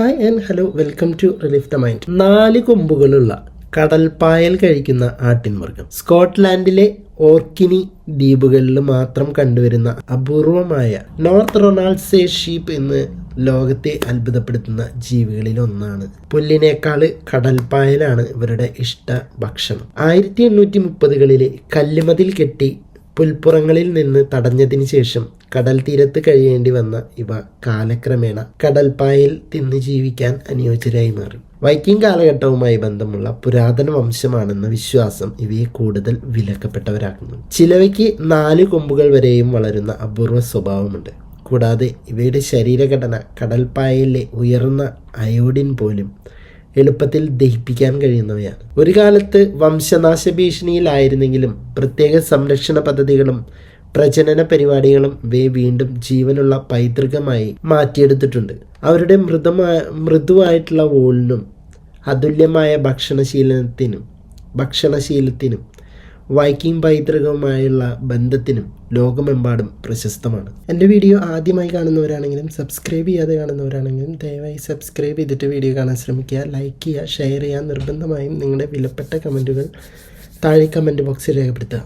Hi and hello welcome to relief the mind നാല് കൊമ്പുകളുള്ള കടൽപ്പായൽ കഴിക്കുന്ന ആട്ടിൻമൃഗം. സ്കോട്ട്ലാൻഡിലെ ഓർക്കിനി ദ്വീപുകളിൽ മാത്രം കണ്ടുവരുന്ന അപൂർവമായ നോർത്ത് റൊണാൾഡ്സേ ഷീപ്പ് എന്ന് ലോകത്തെ അത്ഭുതപ്പെടുത്തുന്ന ജീവികളിൽ ഒന്നാണ്. പുല്ലിനേക്കാൾ കടൽപ്പായലാണ് ഇവരുടെ ഇഷ്ട ഭക്ഷണം. ആയിരത്തി എണ്ണൂറ്റി മുപ്പതുകളിലെ കല്ലുമതിൽ കെട്ടി പുൽപ്പുറങ്ങളിൽ നിന്ന് തടഞ്ഞതിനു ശേഷം കടൽ തീരത്ത് കഴിയേണ്ടി വന്ന ഇവ കാലക്രമേണ കടൽപ്പായയിൽ തിന്ന് ജീവിക്കാൻ അനുയോജ്യരായി മാറി. വൈക്കിംഗ് കാലഘട്ടവുമായി ബന്ധമുള്ള പുരാതന വംശമാണെന്ന വിശ്വാസം ഇവയെ കൂടുതൽ വിലക്കപ്പെട്ടവരാക്കുന്നു. ചിലവയ്ക്ക് നാല് കൊമ്പുകൾ വരെയും വളരുന്ന അപൂർവ സ്വഭാവമുണ്ട്. കൂടാതെ ഇവയുടെ ശരീരഘടന കടൽപ്പായയിലെ ഉയർന്ന അയോഡിൻ പോലും എളുപ്പത്തിൽ ദഹിപ്പിക്കാൻ കഴിയുന്നവയാണ്. ഒരു കാലത്ത് വംശനാശ ഭീഷണിയിലായിരുന്നെങ്കിലും പ്രത്യേക സംരക്ഷണ പദ്ധതികളും പ്രജനന പരിപാടികളും ഇവയെ വീണ്ടും ജീവനുള്ള പൈതൃകമായി മാറ്റിയെടുത്തിട്ടുണ്ട്. അവരുടെ മൃദമായ മൃദുവായിട്ടുള്ള ഓളിനും അതുല്യമായ ഭക്ഷണശീലത്തിനും ഭക്ഷണശീലത്തിനും വൈക്കിംഗ് പൈതൃകവുമായുള്ള ബന്ധത്തിനും ലോകമെമ്പാടും പ്രശസ്തമാണ്. എന്റെ വീഡിയോ ആദ്യമായി കാണുന്നവരാണെങ്കിലും സബ്സ്ക്രൈബ് ചെയ്യാതെ കാണുന്നവരാണെങ്കിലും ദയവായി സബ്സ്ക്രൈബ് ചെയ്തിട്ട് വീഡിയോ കാണാൻ ശ്രമിക്കുക. ലൈക്ക് ചെയ്യുക ഷെയർ ചെയ്യുക. നിർബന്ധമായും നിങ്ങളുടെ വിലപ്പെട്ട കമന്റുകൾ താഴെ കമന്റ് ബോക്സിൽ രേഖപ്പെടുത്തുക.